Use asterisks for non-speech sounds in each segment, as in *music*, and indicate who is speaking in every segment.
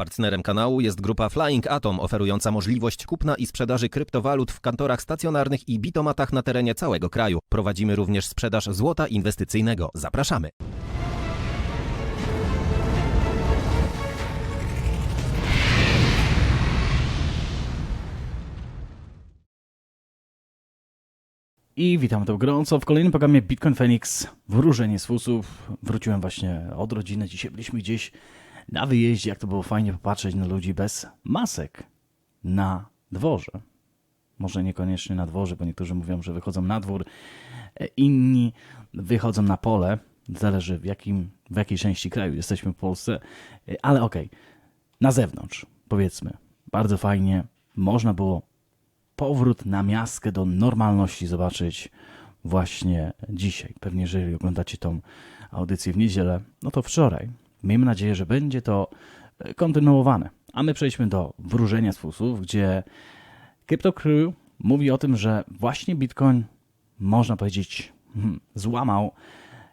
Speaker 1: Partnerem kanału jest grupa Flying Atom, oferująca możliwość kupna i sprzedaży kryptowalut w kantorach stacjonarnych i bitomatach na terenie całego kraju. Prowadzimy również sprzedaż złota inwestycyjnego. Zapraszamy.
Speaker 2: I witam to gorąco w kolejnym programie Bitcoin Phoenix Wróżenie z fusów. Wróciłem właśnie od rodziny. Dzisiaj byliśmy gdzieś na wyjeździe. Jak to było fajnie popatrzeć na ludzi bez masek na dworze. Może niekoniecznie na dworze, bo niektórzy mówią, że wychodzą na dwór, e, inni wychodzą na pole. Zależy w, jakim, w jakiej części kraju jesteśmy w Polsce. E, Ale okej, na zewnątrz powiedzmy. Bardzo fajnie. Można było powrót na miastkę do normalności zobaczyć właśnie dzisiaj. Pewnie jeżeli oglądacie tą audycję w niedzielę, no to wczoraj. Miejmy nadzieję, że będzie to e, kontynuowane. A my przejdźmy do wróżenia z fusów, gdzie Crypto Crew mówi o tym, że właśnie Bitcoin, można powiedzieć, hmm, złamał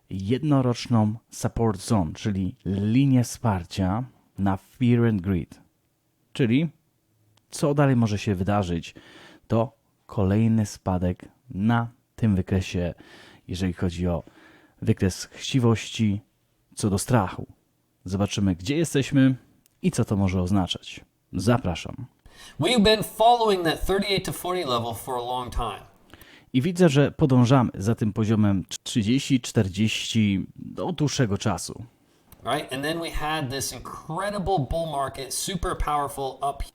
Speaker 2: jednoroczną support zone, czyli linię wsparcia na Fear and Greed. Czyli co dalej może się wydarzyć, to kolejny spadek na tym wykresie, jeżeli chodzi o wykres chciwości co do strachu. Zobaczymy, gdzie jesteśmy i co to może oznaczać. Zapraszam.
Speaker 3: We've been following that 38 to 40 level for a long time.
Speaker 2: I widzę, że podążamy za tym poziomem 30-40 do dłuższego czasu.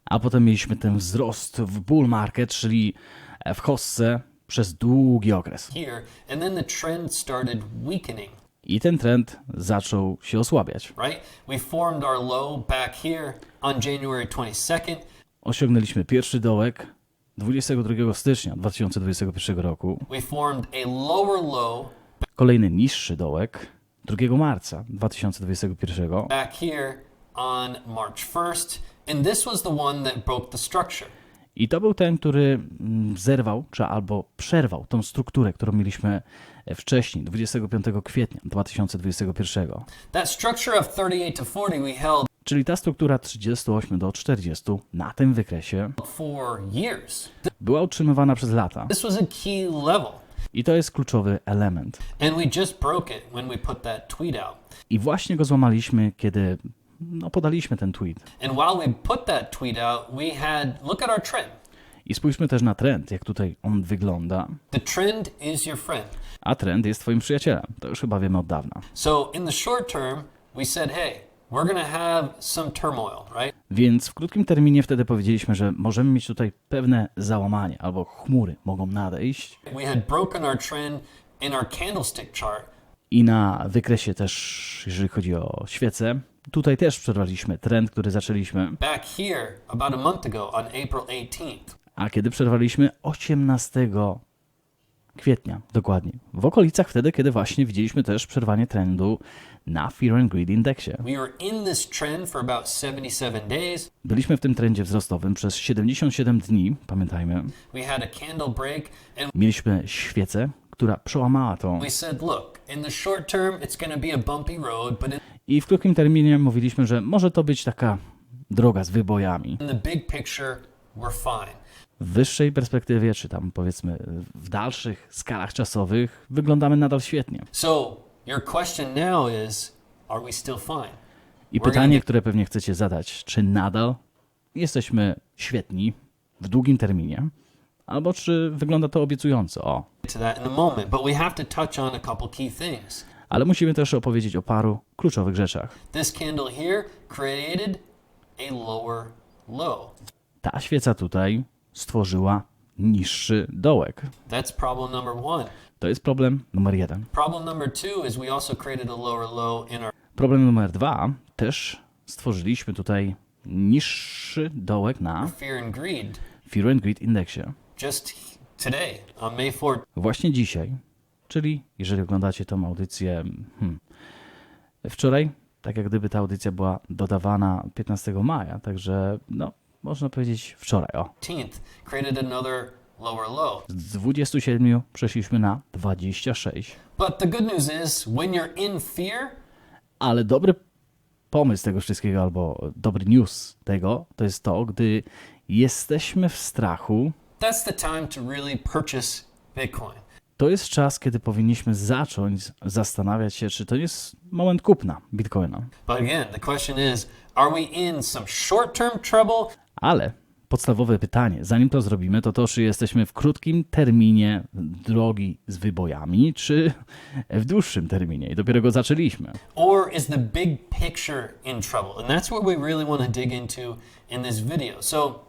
Speaker 2: A potem mieliśmy ten wzrost w bull market, czyli w hossce przez długi okres.
Speaker 3: here, and then the trend started weakening.
Speaker 2: I ten trend zaczął się osłabiać.
Speaker 3: Right? We formed our low back here on January 22nd.
Speaker 2: osiągnęliśmy pierwszy dołek 22 stycznia 2021 roku, kolejny niższy dołek 2 marca 2021
Speaker 3: back here on March 1st, and this was the one that broke the structure.
Speaker 2: i to był ten, który mm, zerwał, czy albo przerwał tą strukturę, którą mieliśmy wcześniej, 25 kwietnia 2021.
Speaker 3: That structure of 38 to 40 we held
Speaker 2: Czyli ta struktura 38 do 40 na tym wykresie była utrzymywana przez lata.
Speaker 3: This was a key level.
Speaker 2: I to jest kluczowy element. I właśnie go złamaliśmy, kiedy no, podaliśmy ten tweet.
Speaker 3: And while we put that tweet out, we had look at our trend.
Speaker 2: I spójrzmy też na trend, jak tutaj on wygląda.
Speaker 3: The trend is your friend.
Speaker 2: A trend jest twoim przyjacielem. To już chyba wiemy od dawna.
Speaker 3: So in the short term, we said, hey, we're to have some turmoil, right?
Speaker 2: Więc w krótkim terminie wtedy powiedzieliśmy, że możemy mieć tutaj pewne załamanie albo chmury mogą nadejść.
Speaker 3: We had broken our trend in our candlestick chart.
Speaker 2: I na wykresie też, jeżeli chodzi o świece, tutaj też przerwaliśmy trend, który zaczęliśmy.
Speaker 3: Back here, about a month ago, on April 18th,
Speaker 2: A kiedy przerwaliśmy 18 kwietnia, dokładnie. W okolicach wtedy, kiedy właśnie widzieliśmy też przerwanie trendu na Fear and Greed Indexie.
Speaker 3: we were in this trend for about 77 days.
Speaker 2: Byliśmy w tym trendzie wzrostowym przez 77 dni, pamiętajmy. Mieliśmy świecę, która przełamała
Speaker 3: to
Speaker 2: I w krótkim terminie mówiliśmy, że może to być taka droga z wybojami.
Speaker 3: in the big picture, we're fine.
Speaker 2: W wyższej perspektywie, czy tam powiedzmy w dalszych skalach czasowych, wyglądamy nadal świetnie.
Speaker 3: So your question now is, are we still fine?
Speaker 2: I pytanie, które pewnie chcecie zadać, czy nadal jesteśmy świetni w długim terminie, albo czy wygląda to obiecująco? O. Ale musimy też opowiedzieć o paru kluczowych rzeczach. Ta świeca tutaj stworzyła niższy dołek.
Speaker 3: That's problem number one.
Speaker 2: To jest problem numer jeden.
Speaker 3: Problem number two is we also created a lower low in our
Speaker 2: Problem numer dwa, też stworzyliśmy tutaj niższy dołek na
Speaker 3: fear and greed
Speaker 2: Fear and Greed Indexie.
Speaker 3: just today on May 4th.
Speaker 2: Właśnie dzisiaj, czyli jeżeli oglądacie tą audycję hmm, wczoraj, tak jak gdyby ta audycja była dodawana 15 maja, także no, można powiedzieć wczoraj, o.
Speaker 3: 18th created another lower low.
Speaker 2: Z 27 przeszliśmy na 26.
Speaker 3: But the good news is when you're in fear,
Speaker 2: Ale dobry pomysł tego wszystkiego, albo dobry news tego, to jest to, gdy jesteśmy w strachu,
Speaker 3: to
Speaker 2: jest czas, kiedy powinniśmy zacząć zastanawiać się, czy to jest moment kupna Bitcoina.
Speaker 3: But again, the question is are we in some short term trouble
Speaker 2: Ale podstawowe pytanie, zanim to zrobimy, to to, czy jesteśmy w krótkim terminie drogi z wybojami, czy w dłuższym terminie. I dopiero go zaczęliśmy.
Speaker 3: or is the big picture in trouble? And that's what we really want to dig into in this video. So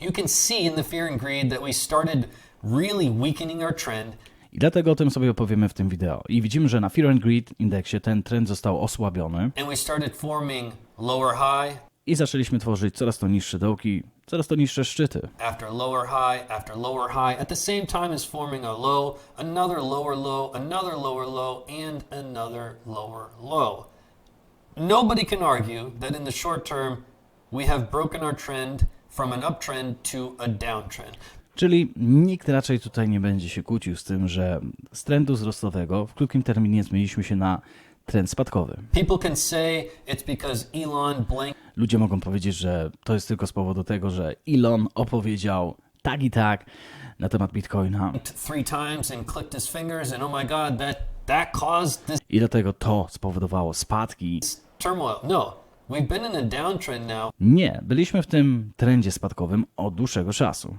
Speaker 3: you can see in the fear and greed that we started really weakening our trend.
Speaker 2: I dlatego o tym sobie opowiemy w tym wideo. I widzimy, że na Fear and Greed indeksie ten trend został osłabiony
Speaker 3: And we started forming lower high
Speaker 2: i zaczęliśmy tworzyć coraz to niższe dołki, coraz to niższe szczyty.
Speaker 3: after lower high after lower high at the same time as forming a low, another lower low, another lower low, and another lower low. Nobody can argue that in the short term we have broken our trend from an uptrend to a downtrend.
Speaker 2: Czyli nikt raczej tutaj nie będzie się kłócił z tym, że z trendu wzrostowego w krótkim terminie zmieniliśmy się na trend spadkowy. Ludzie mogą powiedzieć, że to jest tylko z powodu tego, że Elon opowiedział tak i tak na temat Bitcoina
Speaker 3: oh
Speaker 2: i dlatego to spowodowało spadki.
Speaker 3: No.
Speaker 2: Nie, byliśmy w tym trendzie spadkowym od dłuższego czasu,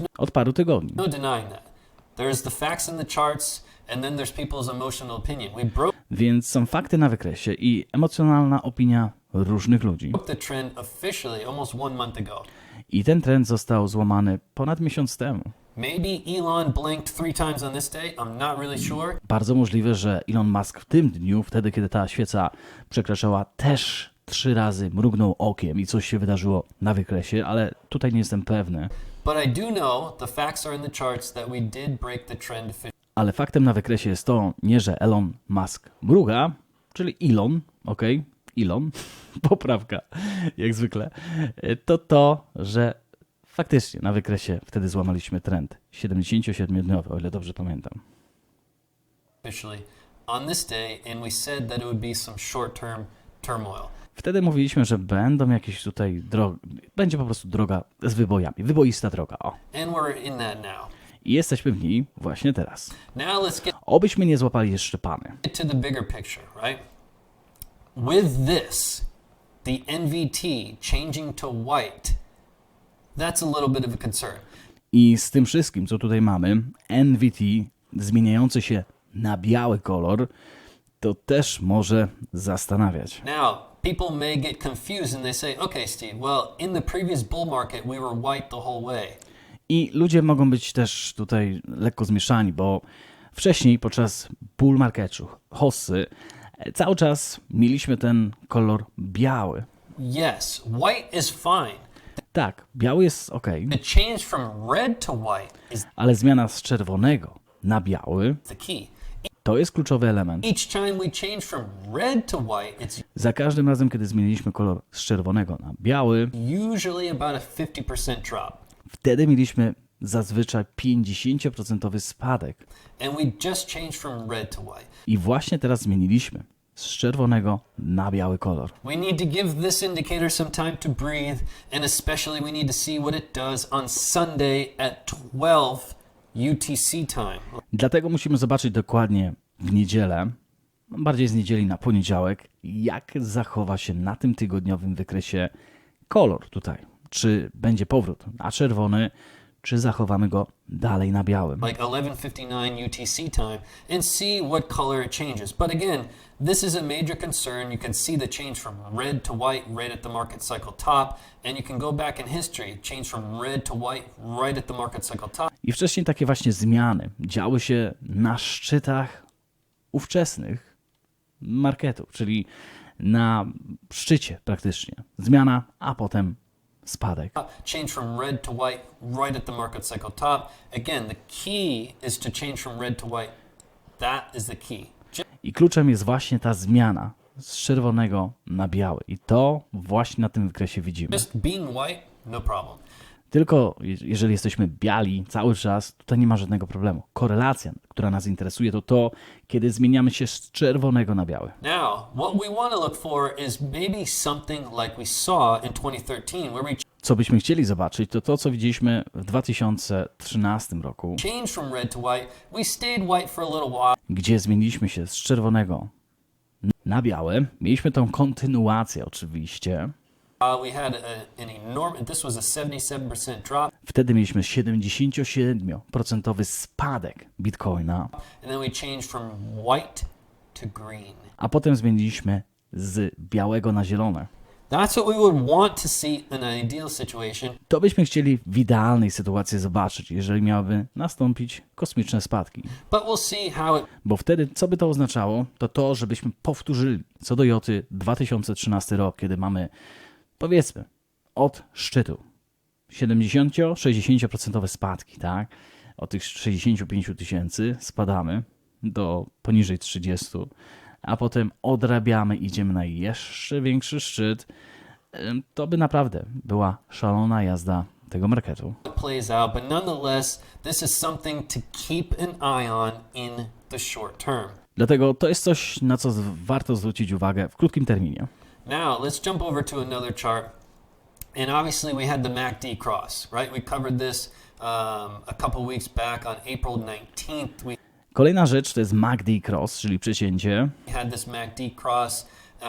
Speaker 3: no
Speaker 2: od paru tygodni.
Speaker 3: no denying that. There's the facts the charts, and then there's people's emotional opinion. We broke
Speaker 2: Więc są fakty na wykresie i emocjonalna opinia różnych ludzi.
Speaker 3: the trend officially almost one month ago.
Speaker 2: I ten trend został złamany ponad miesiąc temu.
Speaker 3: Maybe Elon blinked three times on this day. I'm not really sure.
Speaker 2: Bardzo możliwe, że Elon Musk w tym dniu, wtedy kiedy ta świeca przekraczała, też trzy razy mrugnął okiem i coś się wydarzyło na wykresie, ale tutaj nie jestem pewny.
Speaker 3: But I do know the facts are in the charts that we did break the trend officially.
Speaker 2: Ale faktem na wykresie jest to, nie że Elon Musk mruga, czyli Elon, ok, Elon, *laughs* poprawka, jak zwykle, to to, że faktycznie na wykresie wtedy złamaliśmy trend 77-dniowy, o ile dobrze pamiętam.
Speaker 3: on this day, and we said that it would be some short-term turmoil.
Speaker 2: Wtedy mówiliśmy, że będą jakieś tutaj drogi, będzie po prostu droga z wybojami, wyboista droga, o.
Speaker 3: And we're in that now.
Speaker 2: I jesteśmy w niej właśnie teraz. Obyśmy nie złapali jeszcze pany.
Speaker 3: With this, the NVT changing to white, that's a little bit of a concern.
Speaker 2: I z tym wszystkim, co tutaj mamy, NVT zmieniający się na biały kolor, to też może zastanawiać.
Speaker 3: Now, people may get confused and they say, okay, Steve, well, in the previous bull market, we were white the whole way.
Speaker 2: I ludzie mogą być też tutaj lekko zmieszani, bo wcześniej podczas bull marketu, hossy, e, cały czas mieliśmy ten kolor biały.
Speaker 3: Yes, white is fine.
Speaker 2: Tak, biały jest ok,
Speaker 3: The change from red to white is
Speaker 2: ale zmiana z czerwonego na biały
Speaker 3: the key.
Speaker 2: To jest kluczowy element. Za każdym razem, kiedy zmieniliśmy kolor z czerwonego na biały,
Speaker 3: usually about a 50% drop.
Speaker 2: wtedy mieliśmy zazwyczaj 50% spadek. I właśnie teraz zmieniliśmy z czerwonego na biały kolor.
Speaker 3: Breathe, and especially we need to see what it does on Sunday at 12 UTC time.
Speaker 2: Dlatego musimy zobaczyć dokładnie w niedzielę, bardziej z niedzieli na poniedziałek, jak zachowa się na tym tygodniowym wykresie kolor tutaj. Czy będzie powrót na czerwony, czy zachowamy go dalej na białym.
Speaker 3: like 11:59 UTC time and see what color it changes. But again, this is a major concern. You can see the change from red to white right at the market cycle top, and you can go back in history, change from red to white right at the market cycle top.
Speaker 2: I wcześniej takie właśnie zmiany działy się na szczytach ówczesnych marketów, czyli na szczycie praktycznie. Zmiana, a potem spadek.
Speaker 3: Change from red to white right at the market cycle top. Again, the key is to change from red to white. That is the key.
Speaker 2: I kluczem jest właśnie ta zmiana z czerwonego na biały. I to właśnie na tym wykresie widzimy.
Speaker 3: Just being white, no problem.
Speaker 2: Tylko je- jeżeli jesteśmy biali cały czas, tutaj nie ma żadnego problemu. Korelacja, która nas interesuje, to to, kiedy zmieniamy się z czerwonego na biały.
Speaker 3: Now, what we want to look for is maybe something like we saw in 2013, where we
Speaker 2: Co byśmy chcieli zobaczyć, to to, co widzieliśmy w 2013 roku, gdzie zmieniliśmy się z czerwonego na białe. Mieliśmy tą kontynuację oczywiście.
Speaker 3: Uh, we had a, an enormous, this was a 77% drop,
Speaker 2: Wtedy mieliśmy 77% spadek bitcoina, a potem zmieniliśmy z białego na zielone.
Speaker 3: To
Speaker 2: byśmy chcieli w idealnej sytuacji zobaczyć, jeżeli miałyby nastąpić kosmiczne spadki. Bo wtedy, co by to oznaczało, to to, żebyśmy powtórzyli co do Joty 2013 rok, kiedy mamy, powiedzmy, od szczytu 70-60% spadki, tak? Od tych 65 tysięcy spadamy do poniżej 30, a potem odrabiamy, idziemy na jeszcze większy szczyt. To by naprawdę była szalona jazda tego marketu.
Speaker 3: plays out, but nonetheless, this is something to keep an eye on in the short term.
Speaker 2: Dlatego to jest coś, na co warto zwrócić uwagę w krótkim terminie.
Speaker 3: Now, let's jump over to another chart. And obviously, we had the MACD cross, right? We covered this um, a couple weeks back on April 19th. We
Speaker 2: Kolejna rzecz to jest MACD Cross, czyli przecięcie.
Speaker 3: had this MACD cross, um,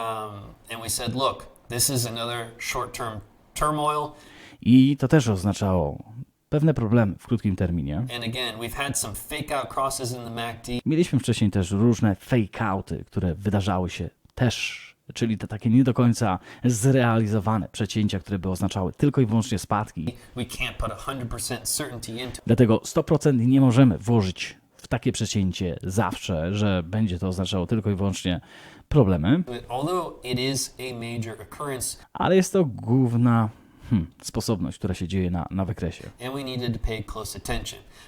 Speaker 3: and we said, look, this is another short term turmoil.
Speaker 2: I to też oznaczało pewne problemy w krótkim terminie.
Speaker 3: And again, we've had some fake out crosses in the MACD.
Speaker 2: Mieliśmy wcześniej też różne fake-outy, które wydarzały się też, czyli te takie nie do końca zrealizowane przecięcia, które by oznaczały tylko i wyłącznie spadki.
Speaker 3: We can't put 100% certainty into
Speaker 2: Dlatego 100% nie możemy włożyć w takie przecięcie zawsze, że będzie to oznaczało tylko i wyłącznie problemy, ale jest to główna hmm, sposobność, która się dzieje na, na wykresie.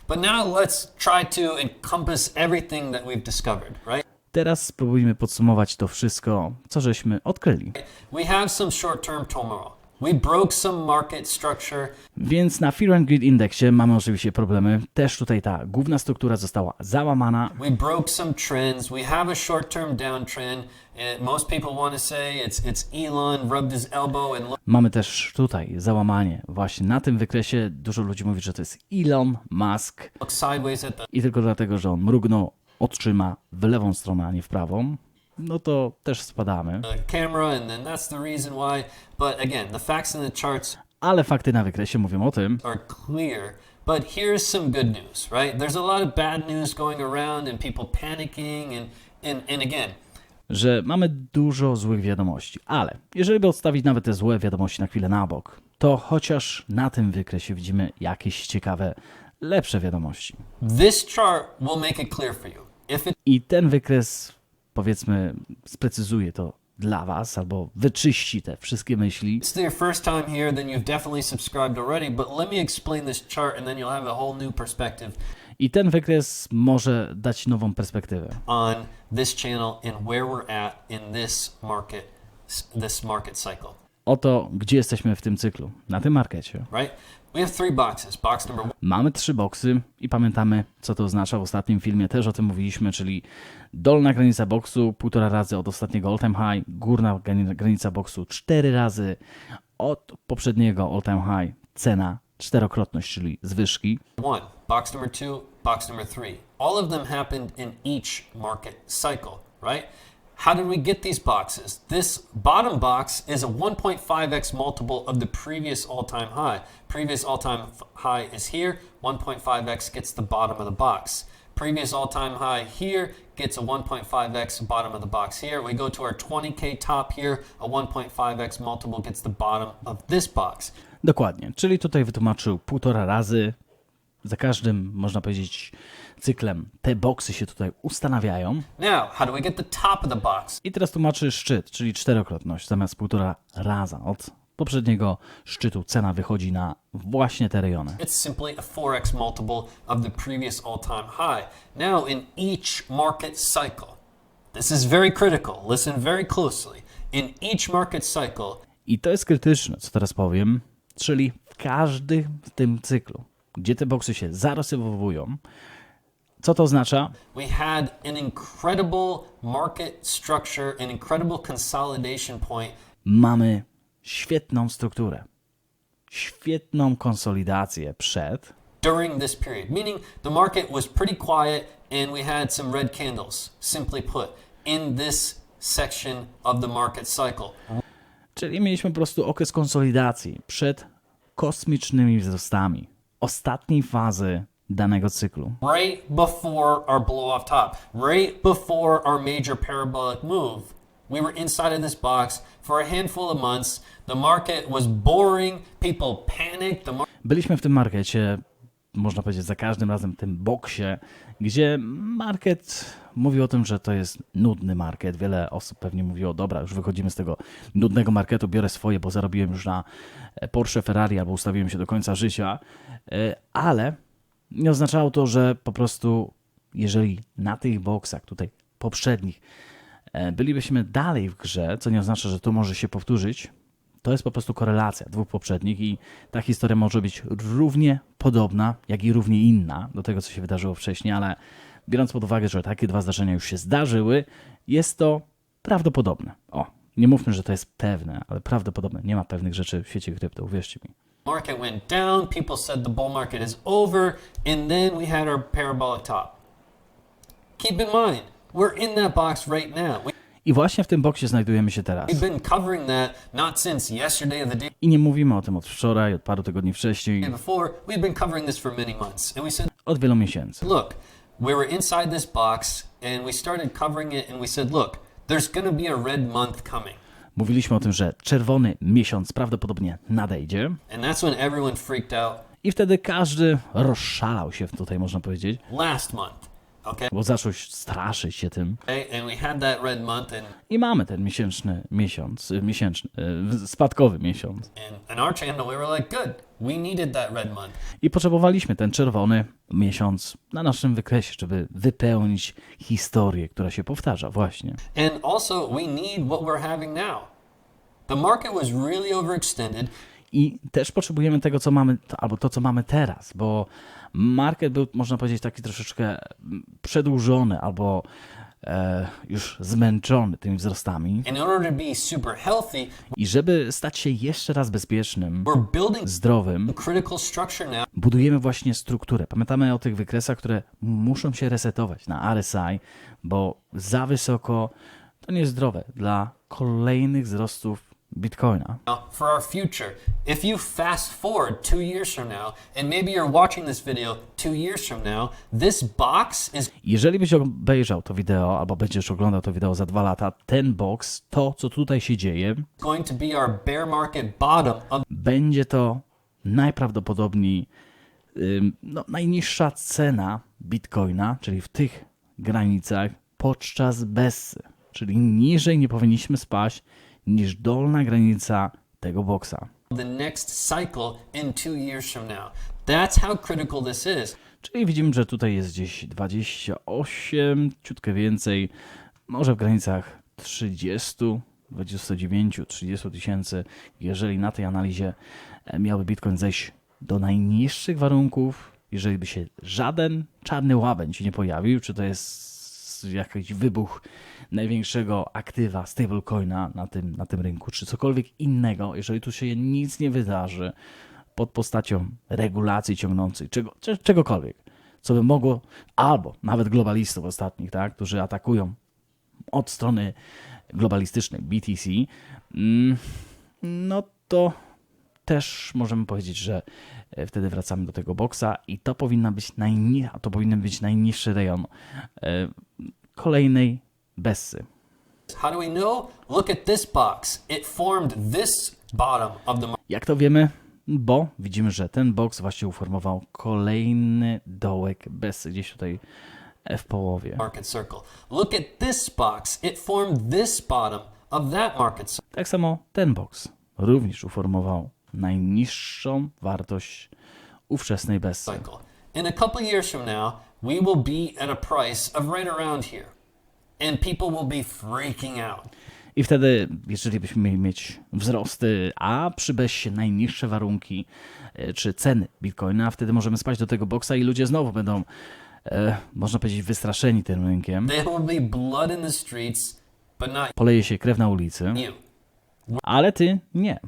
Speaker 3: But now let's try to encompass everything that we've discovered, right?
Speaker 2: Teraz spróbujmy podsumować to wszystko, co żeśmy odkryli.
Speaker 3: We have some short term turmoil. We broke some market structure.
Speaker 2: Więc na Fear and Greed Indexie mamy oczywiście problemy. Też tutaj ta główna struktura została załamana.
Speaker 3: We broke some trends. We have a short term downtrend. Uh, most people want to say it's, it's Elon rubbed his elbow and
Speaker 2: Mamy też tutaj załamanie właśnie na tym wykresie. Dużo ludzi mówi, że to jest Elon Musk
Speaker 3: look sideways at the
Speaker 2: i tylko dlatego, że on mrugnął oczyma w lewą stronę, a nie w prawą, no to też spadamy. Ale fakty na wykresie mówią o tym.
Speaker 3: But here's some good news, right? There's a lot of bad news going around and people panicking and and, and again,
Speaker 2: że mamy dużo złych wiadomości. Ale jeżeli by odstawić nawet te złe wiadomości na chwilę na bok, to chociaż na tym wykresie widzimy jakieś ciekawe, lepsze wiadomości.
Speaker 3: this chart will make it clear for you.
Speaker 2: I ten wykres, powiedzmy, sprecyzuje to dla Was albo wyczyści te wszystkie myśli.
Speaker 3: it's your first time here, then you've definitely subscribed already. But let me explain this chart and then you'll have a whole new perspective
Speaker 2: I ten wykres może dać nową perspektywę.
Speaker 3: on this channel and where we're at in this market this market cycle.
Speaker 2: Oto, gdzie jesteśmy w tym cyklu, na tym markecie. Mamy trzy boksy i pamiętamy, co to oznacza. W ostatnim filmie też o tym mówiliśmy, czyli dolna granica boksu półtora razy od ostatniego all-time high, górna grani- granica boksu cztery razy od poprzedniego all-time high, cena czterokrotność, czyli zwyżki.
Speaker 3: one, box number two, box number three. All of them happened in each market cycle, right? How did we get these boxes? This bottom box is a 1.5x multiple of the previous all time high. Previous all time high is here, 1.5x gets the bottom of the box. Previous all time high here gets a 1.5x bottom of the box here. We go to our 20k top here, a 1.5x multiple gets the bottom of this box.
Speaker 2: Dokładnie, czyli tutaj wytłumaczył półtora razy. Za każdym, można powiedzieć, cyklem te boksy się tutaj ustanawiają.
Speaker 3: Now, how do we get the top of the box?
Speaker 2: I teraz tłumaczy szczyt, czyli czterokrotność, zamiast półtora raza. Od poprzedniego szczytu cena wychodzi na właśnie te rejony.
Speaker 3: It's simply a 4x multiple of the previous all time high. Now, in each market cycle, this is very critical. Listen very closely. In each market cycle,
Speaker 2: I to jest krytyczne, co teraz powiem, czyli w każdy w tym cyklu, gdzie te boksy się zarysowują, co to oznacza?
Speaker 3: We had an incredible market structure, an incredible consolidation point
Speaker 2: Mamy świetną strukturę, świetną konsolidację przed,
Speaker 3: during this period, meaning the market was pretty quiet and we had some red candles, simply put, in this section of the market cycle.
Speaker 2: czyli mieliśmy po prostu okres konsolidacji przed kosmicznymi wzrostami ostatniej fazy danego cyklu.
Speaker 3: Right before our blow off top, right before our major parabolic move, we were inside of this box for a handful of months. The market was boring, people panicked, the
Speaker 2: Byliśmy w tym markecie, można powiedzieć, za każdym razem w tym boksie, gdzie market mówił o tym, że to jest nudny market. Wiele osób pewnie mówiło, dobra, już wychodzimy z tego nudnego marketu, biorę swoje, bo zarobiłem już na Porsche, Ferrari albo ustawiłem się do końca życia, E, ale nie oznaczało to, że po prostu jeżeli na tych boksach tutaj poprzednich e, bylibyśmy dalej w grze, co nie oznacza, że to może się powtórzyć, to jest po prostu korelacja dwóch poprzednich i ta historia może być równie podobna, jak i równie inna do tego, co się wydarzyło wcześniej, ale biorąc pod uwagę, że takie dwa zdarzenia już się zdarzyły, jest to prawdopodobne. O, nie mówmy, że to jest pewne, ale prawdopodobne. Nie ma pewnych rzeczy w świecie krypto, uwierzcie mi.
Speaker 3: Market went down. People said the bull market is over, and then we had our parabolic top. Keep in mind, we're in that box right now. We-
Speaker 2: I właśnie w tym boksie znajdujemy się teraz.
Speaker 3: We've been covering that not since yesterday or the day
Speaker 2: I nie mówimy o tym od wczoraj, od paru tygodni wcześniej,
Speaker 3: before. We've been covering this for many months, and we said,
Speaker 2: od wielu miesięcy.
Speaker 3: look, we were inside this box, and we started covering it, and we said, look, there's going to be a red month coming.
Speaker 2: Mówiliśmy o tym, że czerwony miesiąc prawdopodobnie nadejdzie.
Speaker 3: And that's when everyone freaked out
Speaker 2: I wtedy każdy rozszalał się tutaj, można powiedzieć,
Speaker 3: last month. Okay?
Speaker 2: bo zaczął straszyć się tym.
Speaker 3: Okay, And we had that red month, and,
Speaker 2: I mamy ten miesięczny miesiąc, y, miesięczny, y, spadkowy miesiąc.
Speaker 3: and in our channel, we were like, good, we needed that red month.
Speaker 2: I potrzebowaliśmy ten czerwony miesiąc na naszym wykresie, żeby wypełnić historię, która się powtarza właśnie.
Speaker 3: And also, we need what we're having now. The market was really overextended.
Speaker 2: I też potrzebujemy tego, co mamy, albo to, co mamy teraz, bo market był, można powiedzieć, taki troszeczkę mm, przedłużony albo e, już zmęczony tymi wzrostami.
Speaker 3: Healthy,
Speaker 2: I żeby stać się jeszcze raz bezpiecznym, zdrowym, budujemy właśnie strukturę. Pamiętamy o tych wykresach, które muszą się resetować na RSI, bo za wysoko to niezdrowe dla kolejnych wzrostów Bitcoina.
Speaker 3: for our future. If you fast forward two years from now, and maybe you're watching this video two years from now, this box is
Speaker 2: Jeżeli byś obejrzał to wideo, albo będziesz oglądał to wideo za dwa lata, ten box, to co tutaj się dzieje,
Speaker 3: going to be our bear market bottom of
Speaker 2: będzie to najprawdopodobniej ym, no, najniższa cena Bitcoina, czyli w tych granicach podczas Bessy. Czyli niżej nie powinniśmy spaść niż dolna granica tego boksa. Czyli widzimy, że tutaj jest gdzieś 28, ciutkę więcej, może w granicach 30, 29, 30 tysięcy. Jeżeli na tej analizie e, miałby Bitcoin zejść do najniższych warunków, jeżeli by się żaden czarny łabędź nie pojawił, czy to jest jakiś wybuch największego aktywa stablecoina na tym, na tym rynku, czy cokolwiek innego, jeżeli tu się nic nie wydarzy pod postacią regulacji ciągnącej, czego, cze- czegokolwiek, co by mogło, albo nawet globalistów ostatnich, tak, którzy atakują od strony globalistycznej BTC, mm, no to też możemy powiedzieć, że wtedy wracamy do tego boksa i to powinna być najni- to powinien być najniższy rejon e, kolejnej Bessy.
Speaker 3: How do we know? Look at this box. It formed this bottom of the
Speaker 2: Jak to wiemy? Bo widzimy, że ten boks właśnie uformował kolejny dołek Bessy, gdzieś tutaj w połowie.
Speaker 3: market circle. Look at this box. It formed this bottom of that market circle.
Speaker 2: Tak samo ten boks również uformował najniższą wartość ówczesnej Bessy.
Speaker 3: In a couple years from now, we will be at a price of right around here. And people will be freaking out.
Speaker 2: I wtedy, jeżeli byśmy mieli mieć wzrosty, a przy BESie najniższe warunki e, czy ceny bitcoina, wtedy możemy spać do tego boksa i ludzie znowu będą, e, można powiedzieć, wystraszeni tym rynkiem. Poleje się krew na ulicy,
Speaker 3: you.
Speaker 2: Ale ty nie,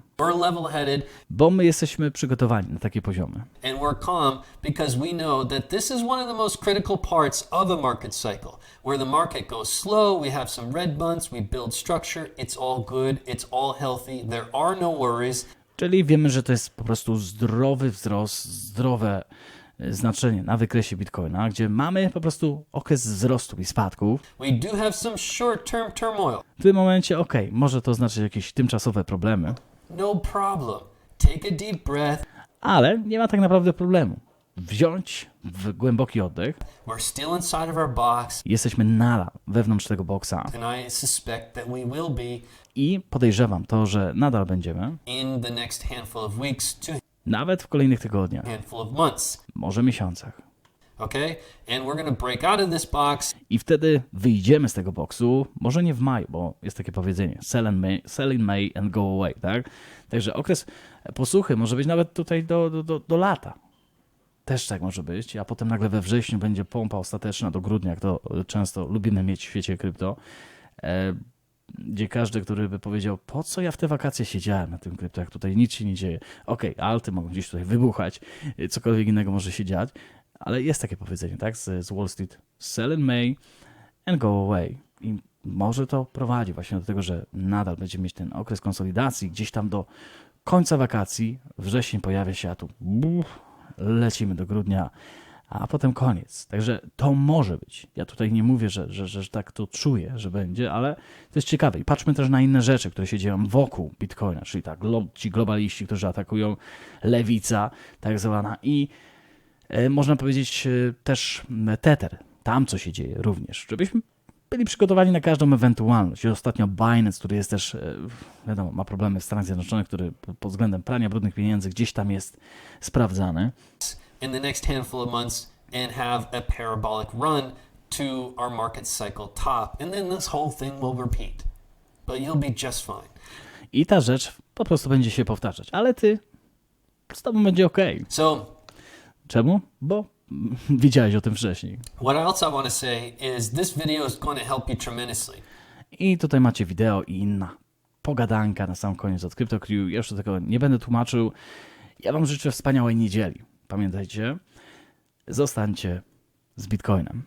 Speaker 2: bo my jesteśmy przygotowani na takie poziomy.
Speaker 3: and we're calm because we know that this is one of the most critical parts of a market cycle. Where the market goes slow, we have some red months, we build structure, it's all good, it's all healthy, there are no worries.
Speaker 2: Czyli wiemy, że to jest po prostu zdrowy wzrost, zdrowe znaczenie na wykresie bitcoina, gdzie mamy po prostu okres wzrostu i spadków. W tym momencie, ok, może to znaczyć jakieś tymczasowe problemy,
Speaker 3: No problem. Take a deep breath.
Speaker 2: ale nie ma tak naprawdę problemu. Wziąć w głęboki oddech,
Speaker 3: We're still inside of our box,
Speaker 2: jesteśmy nadal wewnątrz tego boksa
Speaker 3: and I suspect that we will be
Speaker 2: i podejrzewam to, że nadal będziemy,
Speaker 3: in the next handful of weeks to
Speaker 2: nawet w kolejnych tygodniach, może miesiącach.
Speaker 3: Okay? And we're going to break out of this box
Speaker 2: I wtedy wyjdziemy z tego boksu, może nie w maju, bo jest takie powiedzenie, sell in May, sell in May and go away, tak? Także okres posłuchy może być nawet tutaj do, do, do, do lata. Też tak może być, a potem nagle we wrześniu będzie pompa ostateczna do grudnia, jak to często lubimy mieć w świecie krypto, e, gdzie każdy, który by powiedział, po co ja w te wakacje siedziałem na tym krypto, jak tutaj nic się nie dzieje. Okej, alty mogą gdzieś tutaj wybuchać, e, cokolwiek innego może się dziać, ale jest takie powiedzenie, tak, z, z Wall Street, sell in May and go away. I może to prowadzi właśnie do tego, że nadal będziemy mieć ten okres konsolidacji gdzieś tam do końca wakacji. Wrzesień pojawia się, a tu buf, lecimy do grudnia, a potem koniec. Także to może być. Ja tutaj nie mówię, że, że, że tak to czuję, że będzie, ale to jest ciekawe. I patrzmy też na inne rzeczy, które się dzieją wokół Bitcoina, czyli tak, ci globaliści, którzy atakują lewica, tak zwana, i e, można powiedzieć e, też m, Tether. Tam co się dzieje również. Żebyśmy byli przygotowani na każdą ewentualność. I ostatnio Binance, który jest też, e, wiadomo, ma problemy w Stanach Zjednoczonych, który pod względem prania brudnych pieniędzy gdzieś tam jest sprawdzany.
Speaker 3: In the next handful of months and have a parabolic run to our market cycle top. And then this whole thing will repeat. But you'll be just fine.
Speaker 2: I ta rzecz po prostu będzie się powtarzać. Ale ty, z tobą będzie ok.
Speaker 3: So,
Speaker 2: Czemu? Bo *laughs* wiedziałeś o tym wcześniej.
Speaker 3: what else I want to say is this video is going to help you tremendously.
Speaker 2: I tutaj macie wideo i inna pogadanka na sam koniec od CryptoCrew. Do tego nie będę tłumaczył. Ja wam życzę wspaniałej niedzieli. Pamiętajcie, zostańcie z Bitcoinem.